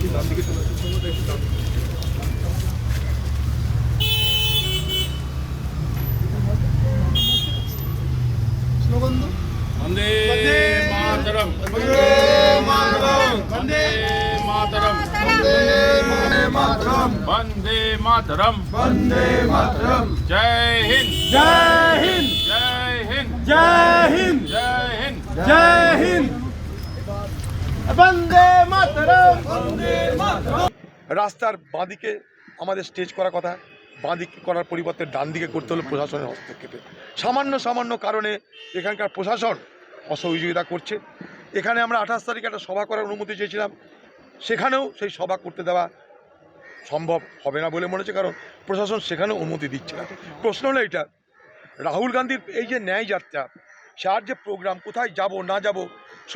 वंदे मातरम। वंदे मातरम। वंदे मातरम। वंदे मातरम। वंदे मातरम। वंदे मातरम। जय हिंद। जय हिंद। जय हिंद। जय हिंद। जय हिंद। जय हिंद। वंदे রাস্তার বাঁদিকে আমাদের স্টেজ করার কথা, বাঁদিকে করার পরিবর্তে ডান দিকে করতে হলো প্রশাসনের হস্তক্ষেপে। সামান্য সামান্য কারণে এখানকার প্রশাসন অসহযোগিতা করছে। এখানে আমরা আঠাশ তারিখে একটা সভা করার অনুমতি চেয়েছিলাম। সেখানেও সেই সভা করতে দেওয়া সম্ভব হবে না বলে মনে হচ্ছে, কারণ প্রশাসন সেখানেও অনুমতি দিচ্ছে না। প্রশ্ন হলো এটা রাহুল গান্ধীর এই যে ন্যায় যাত্রা, যার যে প্রোগ্রাম কোথায় যাব, না যাব,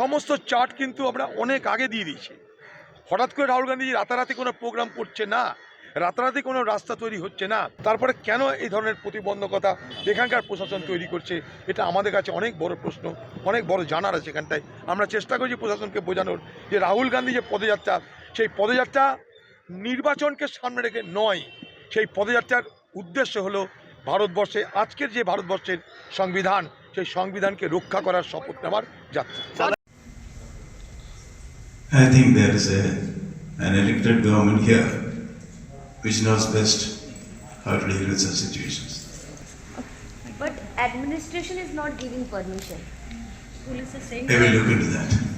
সমস্ত চার্ট কিন্তু আমরা অনেক আগে দিয়ে দিয়েছি। হঠাৎ করে রাহুল গান্ধী রাতারাতি কোনো প্রোগ্রাম করছে না, রাতারাতি কোনো রাস্তা তৈরি হচ্ছে না, তারপরে কেন এই ধরনের প্রতিবন্ধকতা এখানকার প্রশাসন তৈরি করছে, এটা আমাদের কাছে অনেক বড় প্রশ্ন, অনেক বড় জানার আছে এখানটায়। আমরা চেষ্টা করছি প্রশাসনকে বোঝানোর যে রাহুল গান্ধী যে পদযাত্রা, সেই পদযাত্রা নির্বাচনকে সামনে রেখে নয়, সেই পদযাত্রার উদ্দেশ্য হলো ভারতবর্ষে, আজকের যে ভারতবর্ষের সংবিধান, সেই সংবিধানকে রক্ষা করার শপথ নেওয়ার যাত্রা। I think there is a, an elected government here which knows best how to deal with such situations. But administration is not giving permission. Police is saying I will look into that.